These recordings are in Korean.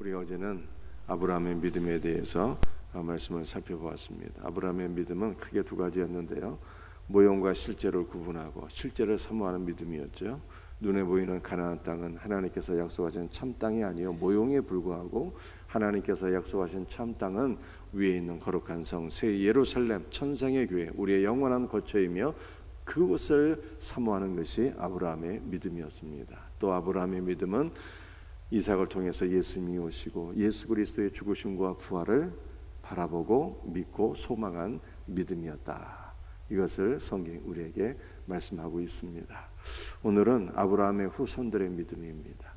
우리가 어제는 아브라함의 믿음에 대해서 말씀을 살펴보았습니다. 아브라함의 믿음은 크게 두 가지였는데요. 모형과 실제를 구분하고 실제를 사모하는 믿음이었죠. 눈에 보이는 가나안 땅은 하나님께서 약속하신 참 땅이 아니요 모형에 불과하고 하나님께서 약속하신 참 땅은 위에 있는 거룩한 성 새 예루살렘 천상의 교회 우리의 영원한 거처이며 그곳을 사모하는 것이 아브라함의 믿음이었습니다. 또 아브라함의 믿음은 이삭을 통해서 예수님이 오시고 예수 그리스도의 죽으심과 부활을 바라보고 믿고 소망한 믿음이었다. 이것을 성경 우리에게 말씀하고 있습니다. 오늘은 아브라함의 후손들의 믿음입니다.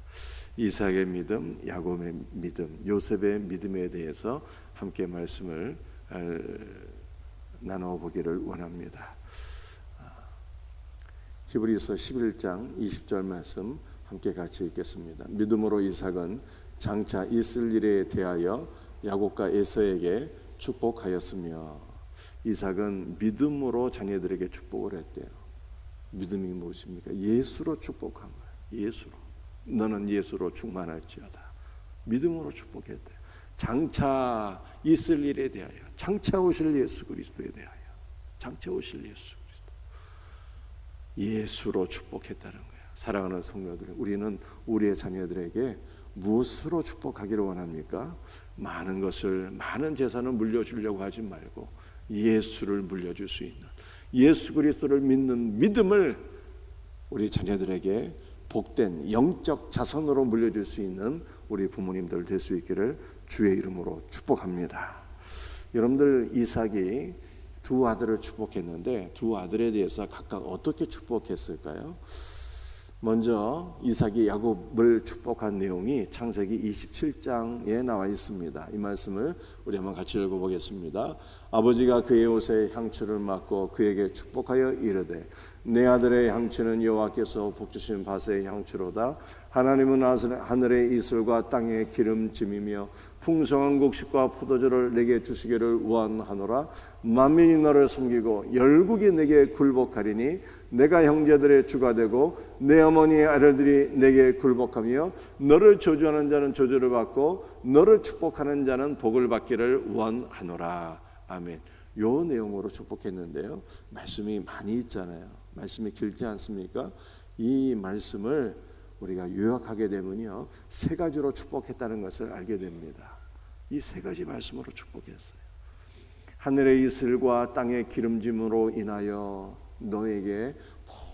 이삭의 믿음, 야곱의 믿음, 요셉의 믿음에 대해서 함께 말씀을 나눠 보기를 원합니다. 히브리서 11장 20절 말씀 함께 같이 읽겠습니다. 믿음으로 이삭은 장차 있을 일에 대하여 야곱과 에서에게 축복하였으며 이삭은 믿음으로 자녀들에게 축복을 했대요. 믿음이 무엇입니까? 예수로 축복한 거예요. 예수로. 너는 예수로 충만할지어다. 믿음으로 축복했대. 장차 있을 일에 대하여, 장차 오실 예수 그리스도에 대하여, 장차 오실 예수 그리스도. 예수로 축복했다는 거예요. 사랑하는 성도들, 우리는 우리의 자녀들에게 무엇으로 축복하기를 원합니까? 많은 것을 많은 재산을 물려주려고 하지 말고 예수를 물려줄 수 있는 예수 그리스도를 믿는 믿음을 우리 자녀들에게 복된 영적 자선으로 물려줄 수 있는 우리 부모님들 될 수 있기를 주의 이름으로 축복합니다. 여러분들 이삭이 두 아들을 축복했는데 두 아들에 대해서 각각 어떻게 축복했을까요? 먼저 이삭이 야곱을 축복한 내용이 창세기 27장에 나와 있습니다. 이 말씀을 우리 한번 같이 읽어보겠습니다. 아버지가 그의 옷에 향추를 맡고 그에게 축복하여 이르되 내 아들의 향추는 여호와께서 복주신 밭의 향추로다. 하나님은 하늘의 이슬과 땅의 기름짐이며 풍성한 곡식과 포도주를 내게 주시기를 원하노라. 만민이 너를 섬기고 열국이 내게 굴복하리니 내가 형제들의 주가 되고 내 어머니의 아들들이 내게 굴복하며 너를 저주하는 자는 저주를 받고 너를 축복하는 자는 복을 받기를 원하노라. 아멘. 요 내용으로 축복했는데요. 말씀이 많이 있잖아요. 말씀이 길지 않습니까? 이 말씀을 우리가 요약하게 되면요. 세 가지로 축복했다는 것을 알게 됩니다. 이 세 가지 말씀으로 축복했어요. 하늘의 이슬과 땅의 기름짐으로 인하여 너에게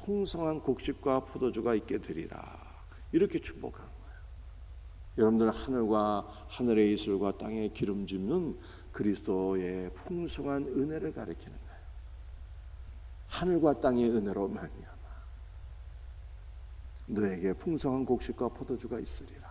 풍성한 곡식과 포도주가 있게 되리라. 이렇게 축복한 거예요. 여러분들 하늘과 하늘의 이슬과 땅의 기름짐은 그리스도의 풍성한 은혜를 가리키는 거예요. 하늘과 땅의 은혜로 말미암아 너에게 풍성한 곡식과 포도주가 있으리라.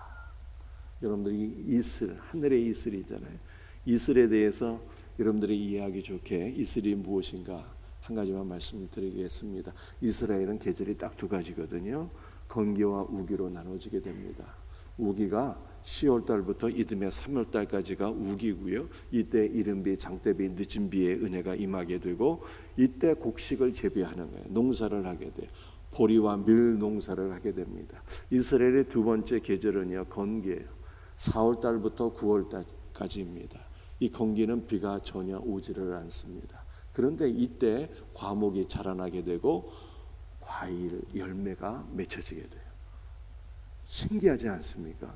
여러분들이 이슬 하늘의 이슬이잖아요. 이슬에 대해서 여러분들이 이해하기 좋게 이슬이 무엇인가 한 가지만 말씀드리겠습니다. 이스라엘은 계절이 딱 두 가지거든요. 건기와 우기로 나눠지게 됩니다. 우기가 10월 달부터 이듬해 3월 달까지가 우기고요. 이때 이른비, 장대비, 늦은 비의 은혜가 임하게 되고 이때 곡식을 재배하는 거예요. 농사를 하게 돼요. 보리와 밀 농사를 하게 됩니다. 이스라엘의 두 번째 계절은요 건기예요. 4월 달부터 9월 달까지입니다. 이 건기는 비가 전혀 오지를 않습니다. 그런데 이때 과목이 자라나게 되고 과일 열매가 맺혀지게 돼요. 신기하지 않습니까?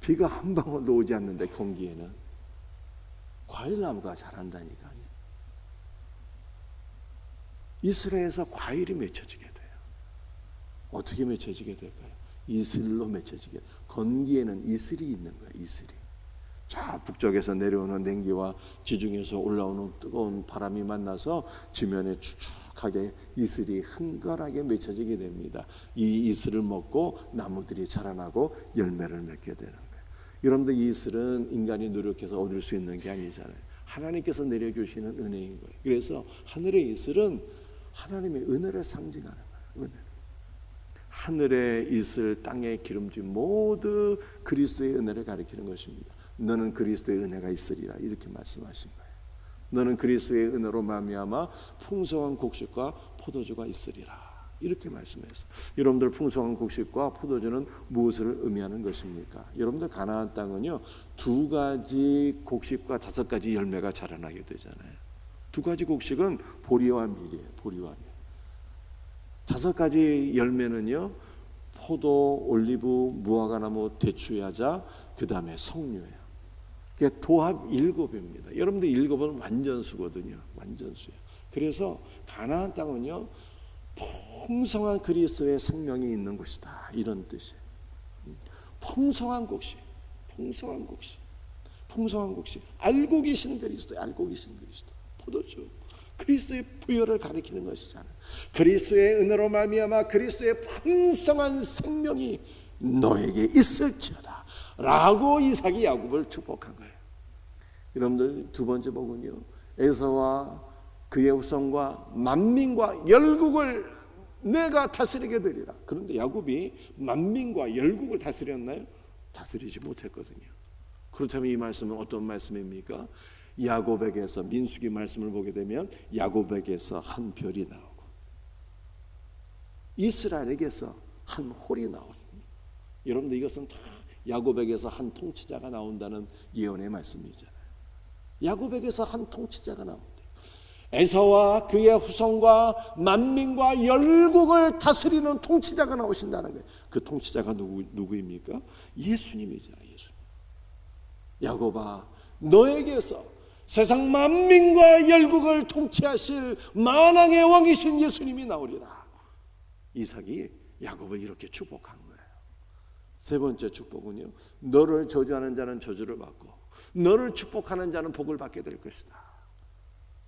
비가 한 방울도 오지 않는데 건기에는 과일나무가 자란다니까요. 이스라엘에서 과일이 맺혀지게 돼요. 어떻게 맺혀지게 될까요? 이슬로 맺혀지게. 건기에는 이슬이 있는 거예요. 이슬이. 저 북쪽에서 내려오는 냉기와 지중해에서 올라오는 뜨거운 바람이 만나서 지면에 축축하게 이슬이 흥건하게 맺혀지게 됩니다. 이 이슬을 먹고 나무들이 자라나고 열매를 맺게 되는 거예요. 여러분들 이 이슬은 인간이 노력해서 얻을 수 있는 게 아니잖아요. 하나님께서 내려주시는 은혜인 거예요. 그래서 하늘의 이슬은 하나님의 은혜를 상징하는 거예요. 은혜. 하늘의 이슬, 땅의 기름진 모두 그리스도의 은혜를 가리키는 것입니다. 너는 그리스도의 은혜가 있으리라 이렇게 말씀하신 거예요. 너는 그리스도의 은혜로 말미암아 풍성한 곡식과 포도주가 있으리라 이렇게 말씀했어. 여러분들 풍성한 곡식과 포도주는 무엇을 의미하는 것입니까? 여러분들 가나안 땅은요 두 가지 곡식과 다섯 가지 열매가 자라나게 되잖아요. 두 가지 곡식은 보리와 밀이에요. 보리와 밀. 다섯 가지 열매는요 포도, 올리브, 무화과나무, 대추야자, 그 다음에 석류예요. 그게 도합 일곱입니다. 여러분들 일곱은 완전수거든요. 완전수예요. 그래서 가나안 땅은요 풍성한 그리스도의 생명이 있는 곳이다. 이런 뜻이에요. 풍성한 곡식, 풍성한 곡식, 풍성한 곡식. 알고 계신 그리스도, 알고 계신 그리스도. 포도주. 그리스도의 부여를 가리키는 것이잖아요. 그리스도의 은혜로 말미암아 그리스도의 풍성한 생명이 너에게 있을지어다. 라고 이삭이 야곱을 축복한 거예요. 여러분들 두 번째 복은요. 에서와 그의 후손과 만민과 열국을 내가 다스리게 되리라. 그런데 야곱이 만민과 열국을 다스렸나요? 다스리지 못했거든요. 그렇다면 이 말씀은 어떤 말씀입니까? 야곱에게서 민수기 말씀을 보게 되면 야곱에게서 한 별이 나오고 이스라엘에게서 한 홀이 나오니 여러분들 이것은 다 야곱에게서 한 통치자가 나온다는 예언의 말씀이잖아요. 야곱에게서 한 통치자가 나온다. 에서와 그의 후손과 만민과 열국을 다스리는 통치자가 나오신다는 거예요. 그 통치자가 누구 누구입니까? 예수님이잖아요. 예수님. 야곱아, 너에게서 세상 만민과 열국을 통치하실 만왕의 왕이신 예수님이 나오리라. 이삭이 야곱을 이렇게 축복한 거예요. 세 번째 축복은요. 너를 저주하는 자는 저주를 받고 너를 축복하는 자는 복을 받게 될 것이다.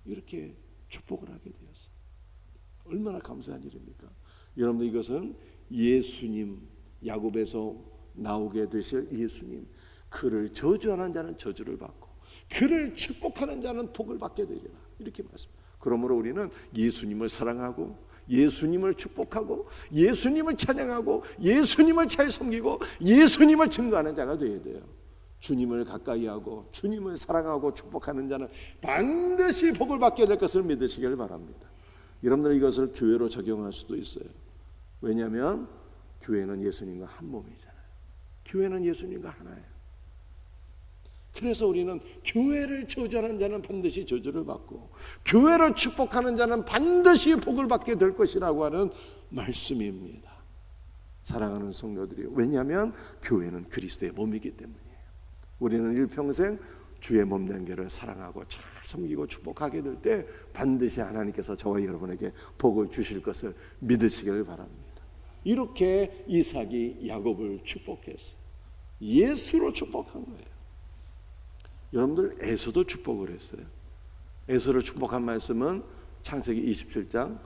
이렇게 축복을 하게 되었어. 얼마나 감사한 일입니까? 여러분들 이것은 예수님 야곱에서 나오게 되실 예수님 그를 저주하는 자는 저주를 받고 그를 축복하는 자는 복을 받게 되리라. 이렇게 말씀. 그러므로 우리는 예수님을 사랑하고 예수님을 축복하고 예수님을 찬양하고 예수님을 잘 섬기고 예수님을 증거하는 자가 되어야 돼요. 주님을 가까이 하고 주님을 사랑하고 축복하는 자는 반드시 복을 받게 될 것을 믿으시길 바랍니다. 여러분들 이것을 교회로 적용할 수도 있어요. 왜냐하면 교회는 예수님과 한 몸이잖아요. 교회는 예수님과 하나예요. 그래서 우리는 교회를 저주하는 자는 반드시 저주를 받고 교회를 축복하는 자는 반드시 복을 받게 될 것이라고 하는 말씀입니다. 사랑하는 성도들이 왜냐하면 교회는 그리스도의 몸이기 때문이에요. 우리는 일평생 주의 몸 연결을 사랑하고 잘 섬기고 축복하게 될 때 반드시 하나님께서 저와 여러분에게 복을 주실 것을 믿으시길 바랍니다. 이렇게 이삭이 야곱을 축복했어요. 예수로 축복한 거예요. 여러분들 에서도 축복을 했어요. 에서를 축복한 말씀은 창세기 27장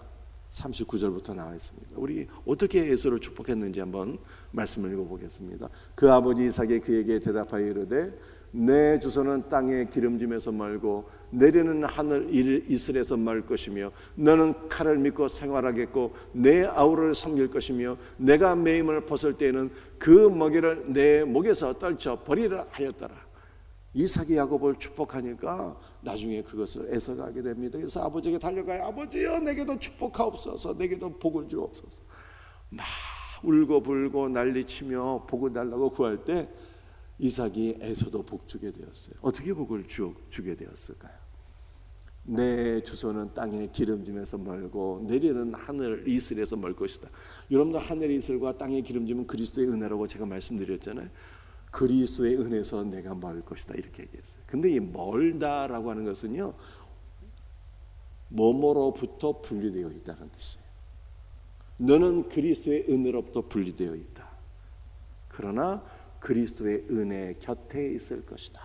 39절부터 나와 있습니다. 우리 어떻게 에서를 축복했는지 한번 말씀을 읽어보겠습니다. 그 아버지 이삭이 그에게 대답하여 이르되 내 주소는 땅의 기름짐에서 멀고 내리는 하늘 이슬에서 멀 것이며 너는 칼을 믿고 생활하겠고 내 아우를 섬길 것이며 내가 매임을 벗을 때에는 그 먹이를 내 목에서 떨쳐 버리라 하였더라. 이삭이 야곱을 축복하니까 나중에 그것을 애서가게 됩니다. 그래서 아버지에게 달려가요. 아버지여 내게도 축복하옵소서. 내게도 복을 주옵소서. 막 울고 불고 난리치며 복을 달라고 구할 때 이삭이 애서도 복 주게 되었어요. 어떻게 복을 주, 주게 되었을까요? 내 주소는 땅의 기름짐에서 멀고 내리는 하늘 이슬에서 멀 것이다. 여러분들 하늘 이슬과 땅의 기름짐은 그리스도의 은혜라고 제가 말씀드렸잖아요. 그리스도의 은혜에서 내가 멀 것이다 이렇게 얘기했어요. 근데 이 멀다라고 하는 것은요 뭐뭐로부터 분리되어 있다는 뜻이에요. 너는 그리스도의 은혜로부터 분리되어 있다. 그러나 그리스도의 은혜 곁에 있을 것이다.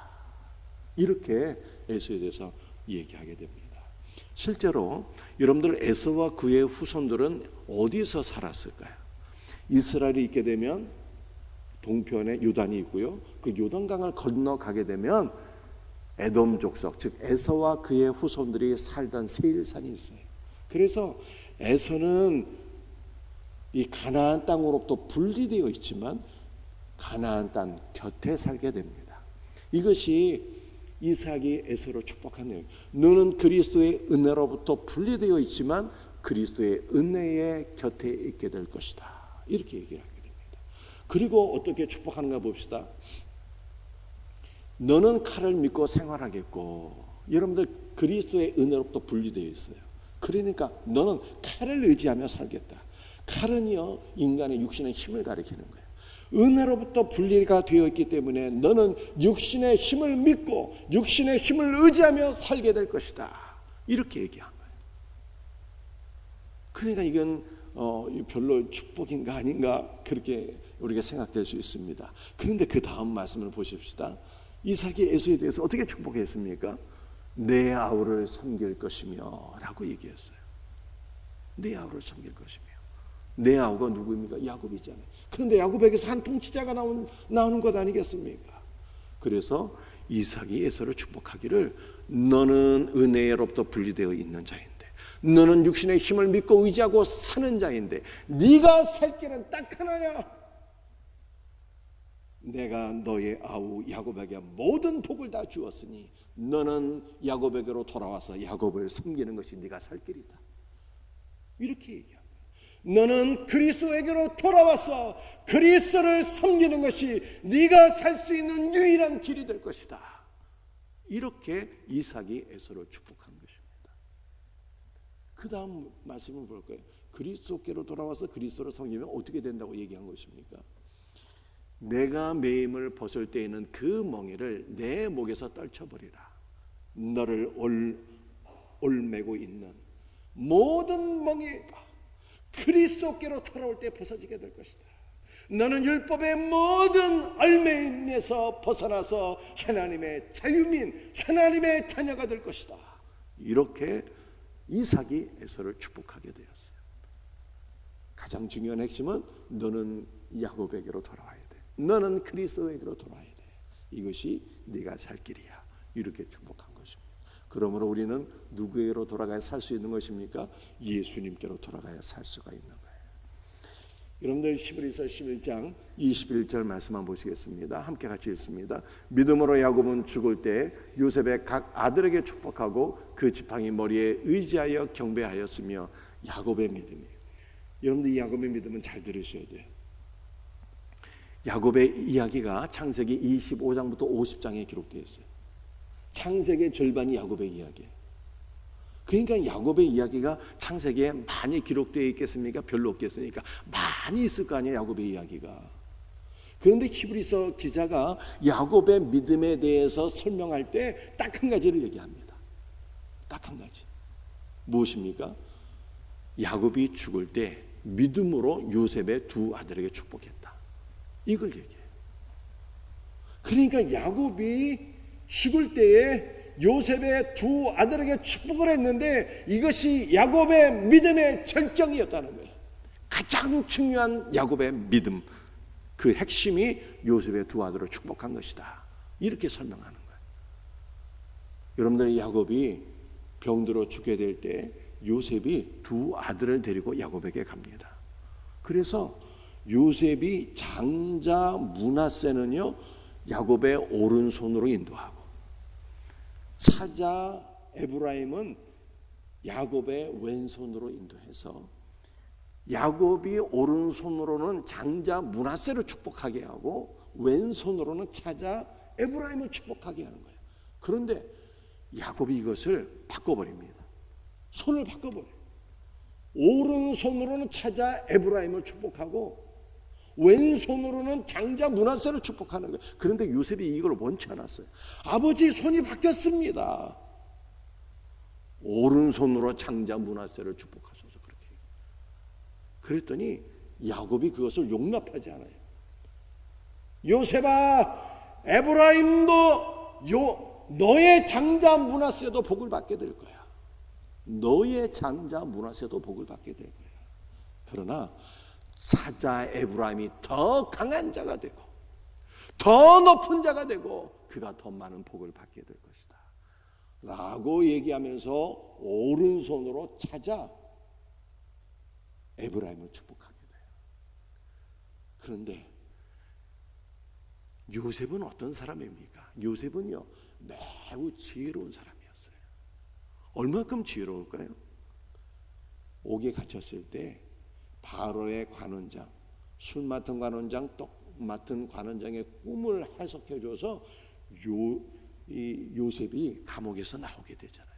이렇게 에서에 대해서 얘기하게 됩니다. 실제로 여러분들 에서와 그의 후손들은 어디서 살았을까요? 이스라엘이 있게 되면 동편에 요단이 있고요. 그 요단강을 건너가게 되면 에돔 족속 즉 에서와 그의 후손들이 살던 세일산이 있어요. 그래서 에서는 이 가나안 땅으로부터 분리되어 있지만 가나안 땅 곁에 살게 됩니다. 이것이 이삭이 에서로 축복한 내용. 너는 그리스도의 은혜로부터 분리되어 있지만 그리스도의 은혜의 곁에 있게 될 것이다. 이렇게 얘기를 됩니다. 그리고 어떻게 축복하는가 봅시다. 너는 칼을 믿고 생활하겠고 여러분들 그리스도의 은혜로부터 분리되어 있어요. 그러니까 너는 칼을 의지하며 살겠다. 칼은요 인간의 육신의 힘을 가리키는 거예요. 은혜로부터 분리가 되어 있기 때문에 너는 육신의 힘을 믿고 육신의 힘을 의지하며 살게 될 것이다. 이렇게 얘기한 거예요. 그러니까 이건 어, 별로 축복인가 아닌가 그렇게 우리가 생각될 수 있습니다. 그런데 그 다음 말씀을 보십시다. 이삭이 에서에 대해서 어떻게 축복했습니까? 내 아우를 섬길 것이며 라고 얘기했어요. 내 아우를 섬길 것이며. 내 아우가 누구입니까? 야곱이잖아요. 그런데 야곱에게서 한 통치자가 나온, 나오는 것 아니겠습니까? 그래서 이삭이 에서를 축복하기를 너는 은혜로부터 분리되어 있는 자인데 너는 육신의 힘을 믿고 의지하고 사는 자인데 네가 살 길은 딱 하나야. 내가 너의 아우 야곱에게 모든 복을 다 주었으니 너는 야곱에게로 돌아와서 야곱을 섬기는 것이 네가 살 길이다. 이렇게 얘기합니다. 너는 그리스도에게로 돌아와서 그리스도를 섬기는 것이 네가 살 수 있는 유일한 길이 될 것이다. 이렇게 이삭이 에서를 축복한 것입니다. 그 다음 말씀을 볼까요? 그리스도께로 돌아와서 그리스도를 섬기면 어떻게 된다고 얘기한 것입니까? 내가 매임을 벗을 때에는 그 멍에를 내 목에서 떨쳐버리라. 너를 올, 올매고 있는 모든 멍에가 그리스도께로 돌아올 때 벗어지게 될 것이다. 너는 율법의 모든 얼매임에서 벗어나서 하나님의 자유민, 하나님의 자녀가 될 것이다. 이렇게 이삭이 에서를 축복하게 되었어요. 가장 중요한 핵심은 너는 야곱에게로 돌아와야 돼. 너는 그리스도에게로 돌아와야 돼. 이것이 네가 살 길이야. 이렇게 축복한 것입니다. 그러므로 우리는 누구에게로 돌아가야 살 수 있는 것입니까? 예수님께로 돌아가야 살 수가 있는 거예요. 여러분들 히브리서 11장 21절 말씀만 보시겠습니다. 함께 같이 읽습니다. 믿음으로 야곱은 죽을 때 요셉의 각 아들에게 축복하고 그 지팡이 머리에 의지하여 경배하였으며 야곱의 믿음이 여러분들 이 야곱의 믿음은 잘 들으셔야 돼요. 야곱의 이야기가 창세기 25장부터 50장에 기록되어 있어요. 창세기의 절반이 야곱의 이야기예요. 그러니까 야곱의 이야기가 창세기에 많이 기록되어 있겠습니까? 별로 없겠습니까? 많이 있을 거 아니에요, 야곱의 이야기가. 그런데 히브리서 기자가 야곱의 믿음에 대해서 설명할 때 딱 한 가지를 얘기합니다. 딱 한 가지. 무엇입니까? 야곱이 죽을 때 믿음으로 요셉의 두 아들에게 축복했다. 이걸 얘기해요. 그러니까 야곱이 죽을 때에 요셉의 두 아들에게 축복을 했는데 이것이 야곱의 믿음의 절정이었다는 거예요. 가장 중요한 야곱의 믿음 그 핵심이 요셉의 두 아들을 축복한 것이다. 이렇게 설명하는 거예요. 여러분들 야곱이 병들어 죽게 될 때 요셉이 두 아들을 데리고 야곱에게 갑니다. 그래서 요셉이 장자 문하세는요 야곱의 오른손으로 인도하고 사자 에브라임은 야곱의 왼손으로 인도해서 야곱이 오른손으로는 장자 문하세를 축복하게 하고 왼손으로는 차자 에브라임을 축복하게 하는 거예요. 그런데 야곱이 이것을 바꿔버립니다. 손을 바꿔버려요. 오른손으로는 차자 에브라임을 축복하고 왼손으로는 장자 문하세를 축복하는 거예요. 그런데 요셉이 이걸 원치 않았어요. 아버지 손이 바뀌었습니다. 오른손으로 장자 문하세를 축복하소서 그렇게. 그랬더니 야곱이 그것을 용납하지 않아요. 요셉아, 에브라임도 요 너의 장자 문하세도 복을 받게 될 거야. 너의 장자 문하세도 복을 받게 될 거야. 그러나 사자 에브라임이 더 강한 자가 되고 더 높은 자가 되고 그가 더 많은 복을 받게 될 것이다. 라고 얘기하면서 오른손으로 찾아 에브라임을 축복하게 돼요. 그런데 요셉은 어떤 사람입니까? 요셉은요 매우 지혜로운 사람이었어요. 얼마큼 지혜로울까요? 옥에 갇혔을 때 바로의 관원장, 술 맡은 관원장, 떡 맡은 관원장의 꿈을 해석해 줘서 요, 이 요셉이 감옥에서 나오게 되잖아요.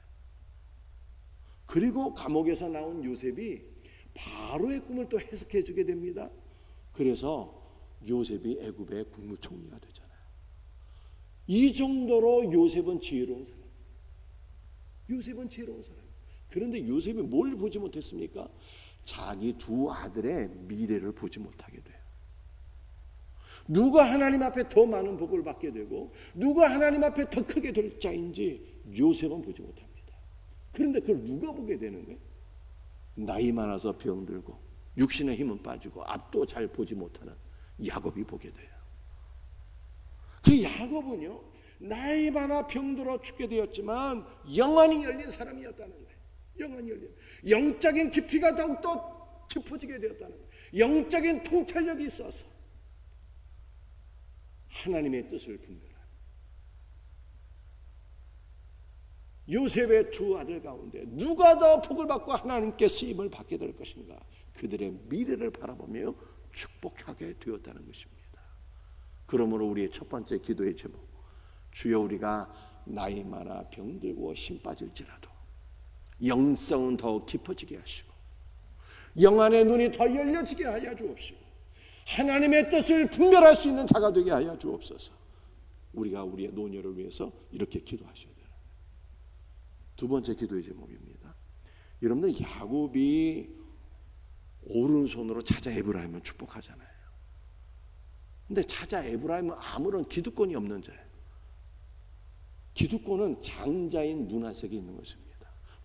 그리고 감옥에서 나온 요셉이 바로의 꿈을 또 해석해 주게 됩니다. 그래서 요셉이 애굽의 국무총리가 되잖아요. 이 정도로 요셉은 지혜로운 사람. 요셉은 지혜로운 사람. 그런데 요셉이 뭘 보지 못했습니까? 자기 두 아들의 미래를 보지 못하게 돼요. 누가 하나님 앞에 더 많은 복을 받게 되고 누가 하나님 앞에 더 크게 될 자인지 요셉은 보지 못합니다. 그런데 그걸 누가 보게 되는 거예요? 나이 많아서 병들고 육신의 힘은 빠지고 앞도 잘 보지 못하는 야곱이 보게 돼요. 그 야곱은요 나이 많아 병들어 죽게 되었지만 영안이 열린 사람이었다는 거예요. 영안이 열린 영적인 깊이가 더욱더 깊어지게 되었다는 거예요. 영적인 통찰력이 있어서 하나님의 뜻을 분별하는 요셉의 두 아들 가운데 누가 더 복을 받고 하나님께 쓰임을 받게 될 것인가 그들의 미래를 바라보며 축복하게 되었다는 것입니다. 그러므로 우리의 첫 번째 기도의 제목 주여 우리가 나이 많아 병들고 힘 빠질지라도 영성은 더욱 깊어지게 하시고 영안의 눈이 더 열려지게 하여 주옵시고 하나님의 뜻을 분별할 수 있는 자가 되게 하여 주옵소서. 우리가 우리의 노녀를 위해서 이렇게 기도하셔야 돼요. 두 번째 기도의 제목입니다. 여러분들 야곱이 오른손으로 찾아 에브라임을 축복하잖아요. 근데 찾아 에브라임은 아무런 기득권이 없는 자예요. 기득권은 장자인 문하세에게 있는 것입니다.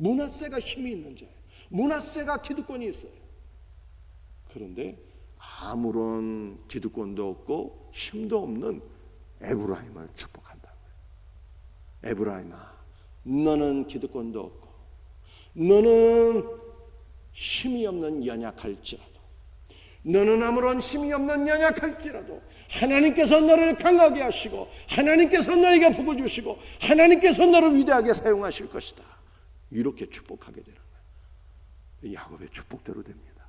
문하세가 힘이 있는 자예요. 문하세가 기득권이 있어요. 그런데 아무런 기득권도 없고 힘도 없는 에브라임을 축복한다고요. 에브라임아, 너는 기득권도 없고, 너는 힘이 없는 연약할지라도, 너는 아무런 힘이 없는 연약할지라도 하나님께서 너를 강하게 하시고 하나님께서 너에게 복을 주시고 하나님께서 너를 위대하게 사용하실 것이다. 이렇게 축복하게 되는 거예요. 야곱의 축복대로 됩니다.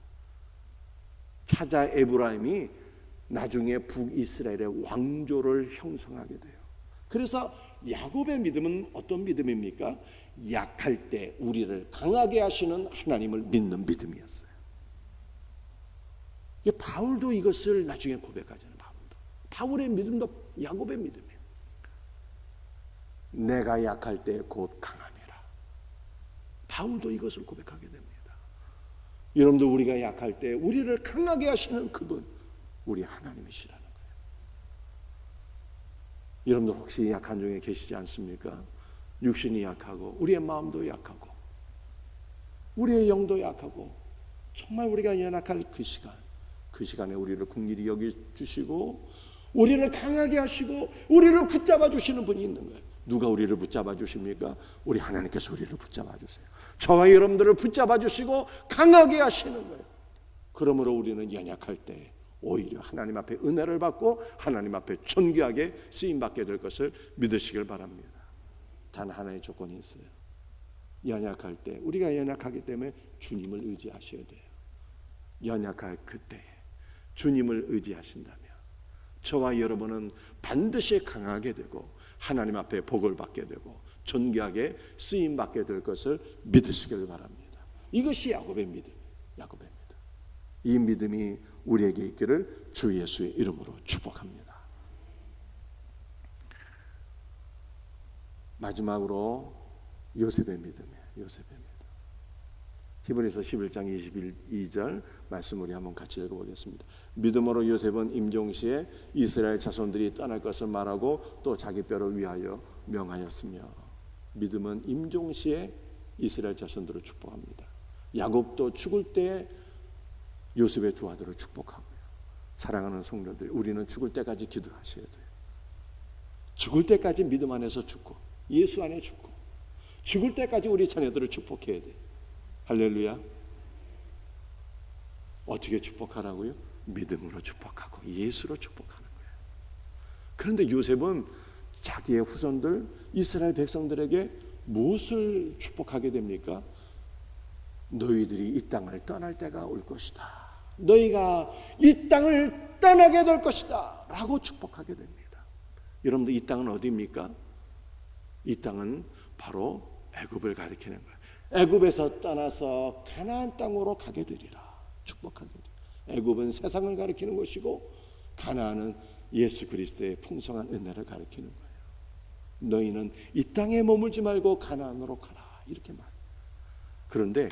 찾아 에브라임이 나중에 북이스라엘의 왕조를 형성하게 돼요. 그래서 야곱의 믿음은 어떤 믿음입니까? 약할 때 우리를 강하게 하시는 하나님을 믿는 믿음이었어요. 바울도 이것을 나중에 고백하잖아요. 바울도. 바울의 믿음도 야곱의 믿음이에요. 내가 약할 때 곧 강함이라. 바울도 이것을 고백하게 됩니다. 여러분들 우리가 약할 때 우리를 강하게 하시는 그분 우리 하나님이시라는 거예요. 여러분들 혹시 약한 중에 계시지 않습니까? 육신이 약하고 우리의 마음도 약하고 우리의 영도 약하고 정말 우리가 연약할 그 시간 그 시간에 우리를 국리이 여기 주시고 우리를 강하게 하시고 우리를 붙잡아 주시는 분이 있는 거예요. 누가 우리를 붙잡아 주십니까? 우리 하나님께서 우리를 붙잡아 주세요. 저와 여러분들을 붙잡아 주시고 강하게 하시는 거예요. 그러므로 우리는 연약할 때 오히려 하나님 앞에 은혜를 받고 하나님 앞에 존귀하게 쓰임 받게 될 것을 믿으시길 바랍니다. 단 하나의 조건이 있어요. 연약할 때 우리가 연약하기 때문에 주님을 의지하셔야 돼요. 연약할 그때에 주님을 의지하신다면 저와 여러분은 반드시 강하게 되고 하나님 앞에 복을 받게 되고 존귀하게 쓰임 받게 될 것을 믿으시길 바랍니다. 이것이 야곱의 믿음, 야곱의 믿음. 이 믿음이 우리에게 있기를 주 예수의 이름으로 축복합니다. 마지막으로 요셉의 믿음이에요. 요셉의 믿음. 히브리서 11장 22절 말씀 우리 한번 같이 읽어보겠습니다. 믿음으로 요셉은 임종시에 이스라엘 자손들이 떠날 것을 말하고 또 자기 뼈를 위하여 명하였으며 믿음은 임종시에 이스라엘 자손들을 축복합니다. 야곱도 죽을 때 요셉의 두 아들을 축복하고요. 사랑하는 성도들, 우리는 죽을 때까지 기도하셔야 돼요. 죽을 때까지 믿음 안에서 죽고 예수 안에 죽고 죽을 때까지 우리 자녀들을 축복해야 돼요. 할렐루야. 어떻게 축복하라고요? 믿음으로 축복하고 예수로 축복하는 거예요. 그런데 요셉은 자기의 후손들 이스라엘 백성들에게 무엇을 축복하게 됩니까? 너희들이 이 땅을 떠날 때가 올 것이다. 너희가 이 땅을 떠나게 될 것이다. 라고 축복하게 됩니다. 여러분들 이 땅은 어디입니까? 이 땅은 바로 애굽을 가리키는 거예요. 애굽에서 떠나서 가나안 땅으로 가게 되리라. 축복하게 돼. 애굽은 세상을 가리키는 것이고 가나안은 예수 그리스도의 풍성한 은혜를 가리키는 거예요. 너희는 이 땅에 머물지 말고 가나안으로 가라. 이렇게 말. 그런데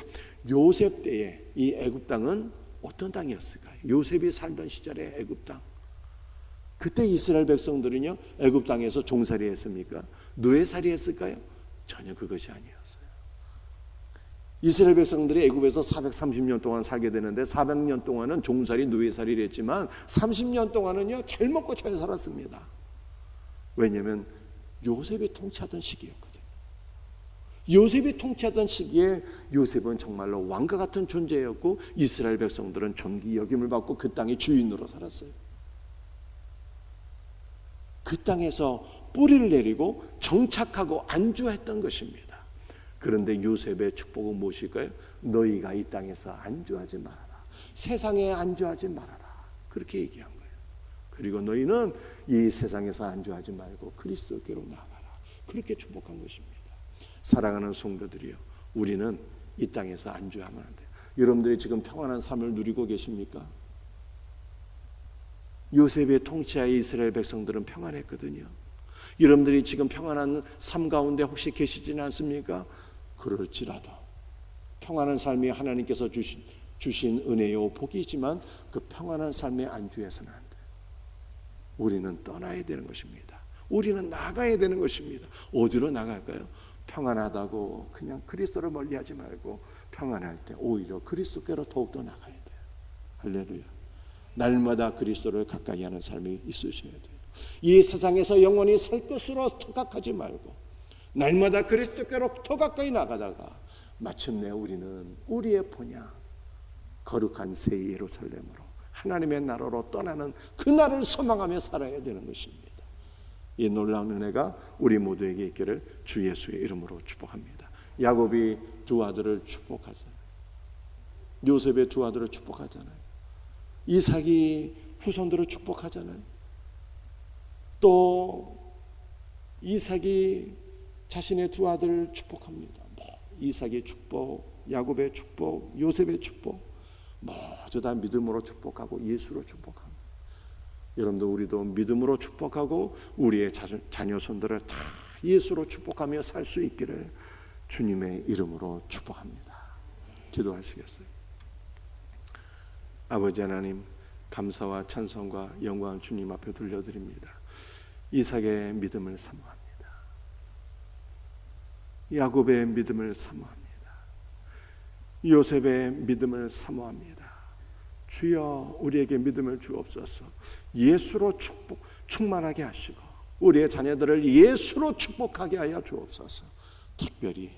요셉 때에 이 애굽 땅은 어떤 땅이었을까요? 요셉이 살던 시절의 애굽 땅. 그때 이스라엘 백성들은요 애굽 땅에서 종살이 했습니까? 노예살이 했을까요? 전혀 그것이 아니었어요. 이스라엘 백성들이 애굽에서 430년 동안 살게 되는데 400년 동안은 종살이 노예살이를 했지만 30년 동안은요 잘 먹고 잘 살았습니다. 왜냐하면 요셉이 통치하던 시기였거든요. 요셉이 통치하던 시기에 요셉은 정말로 왕과 같은 존재였고 이스라엘 백성들은 존귀 여김을 받고 그 땅의 주인으로 살았어요. 그 땅에서 뿌리를 내리고 정착하고 안주했던 것입니다. 그런데 요셉의 축복은 무엇일까요? 너희가 이 땅에서 안주하지 말아라. 세상에 안주하지 말아라. 그렇게 얘기한 거예요. 그리고 너희는 이 세상에서 안주하지 말고 그리스도께로 나가라. 그렇게 축복한 것입니다. 사랑하는 성도들이요. 우리는 이 땅에서 안주하면 안 돼요. 여러분들이 지금 평안한 삶을 누리고 계십니까? 요셉의 통치하에 이스라엘 백성들은 평안했거든요. 여러분들이 지금 평안한 삶 가운데 혹시 계시지는 않습니까? 그럴지라도 평안한 삶이 하나님께서 주신 주신 은혜요 복이지만 그 평안한 삶의 안주해서는 안 돼. 우리는 떠나야 되는 것입니다. 우리는 나가야 되는 것입니다. 어디로 나갈까요? 평안하다고 그냥 그리스도를 멀리하지 말고 평안할 때 오히려 그리스도께로 더욱더 나가야 돼요. 할렐루야. 날마다 그리스도를 가까이 하는 삶이 있으셔야 돼요. 이 세상에서 영원히 살 것으로 착각하지 말고 날마다 그리스도께로 더 가까이 나가다가 마침내 우리는 우리의 본향 거룩한 새 예루살렘으로 하나님의 나라로 떠나는 그 날을 소망하며 살아야 되는 것입니다. 이 놀라운 은혜가 우리 모두에게 있기를 주 예수의 이름으로 축복합니다. 야곱이 두 아들을 축복하잖아요. 요셉의 두 아들을 축복하잖아요. 이삭이 후손들을 축복하잖아요. 또 이삭이 자신의 두 아들을 축복합니다. 뭐 이삭의 축복, 야곱의 축복, 요셉의 축복 모두 다 믿음으로 축복하고 예수로 축복합니다. 여러분도 우리도 믿음으로 축복하고 우리의 자녀 손들을 다 예수로 축복하며 살 수 있기를 주님의 이름으로 축복합니다. 기도하시겠어요? 아버지 하나님 감사와 찬송과 영광 주님 앞에 돌려드립니다. 이삭의 믿음을 사모합니다. 야곱의 믿음을 사모합니다. 요셉의 믿음을 사모합니다. 주여 우리에게 믿음을 주옵소서. 예수로 축복 충만하게 하시고 우리의 자녀들을 예수로 축복하게 하여 주옵소서. 특별히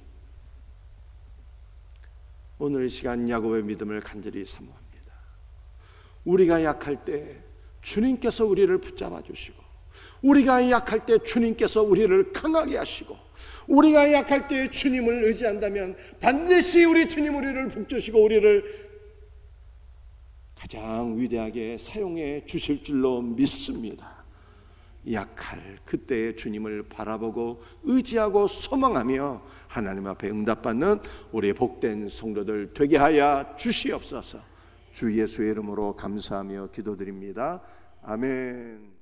오늘 시간 야곱의 믿음을 간절히 사모합니다. 우리가 약할 때 주님께서 우리를 붙잡아 주시고 우리가 약할 때 주님께서 우리를 강하게 하시고 우리가 약할 때 주님을 의지한다면 반드시 우리 주님 우리를 붙주시고 우리를 가장 위대하게 사용해 주실 줄로 믿습니다. 약할 그때의 주님을 바라보고 의지하고 소망하며 하나님 앞에 응답받는 우리 복된 성도들 되게 하여 주시옵소서. 주 예수의 이름으로 감사하며 기도드립니다. 아멘.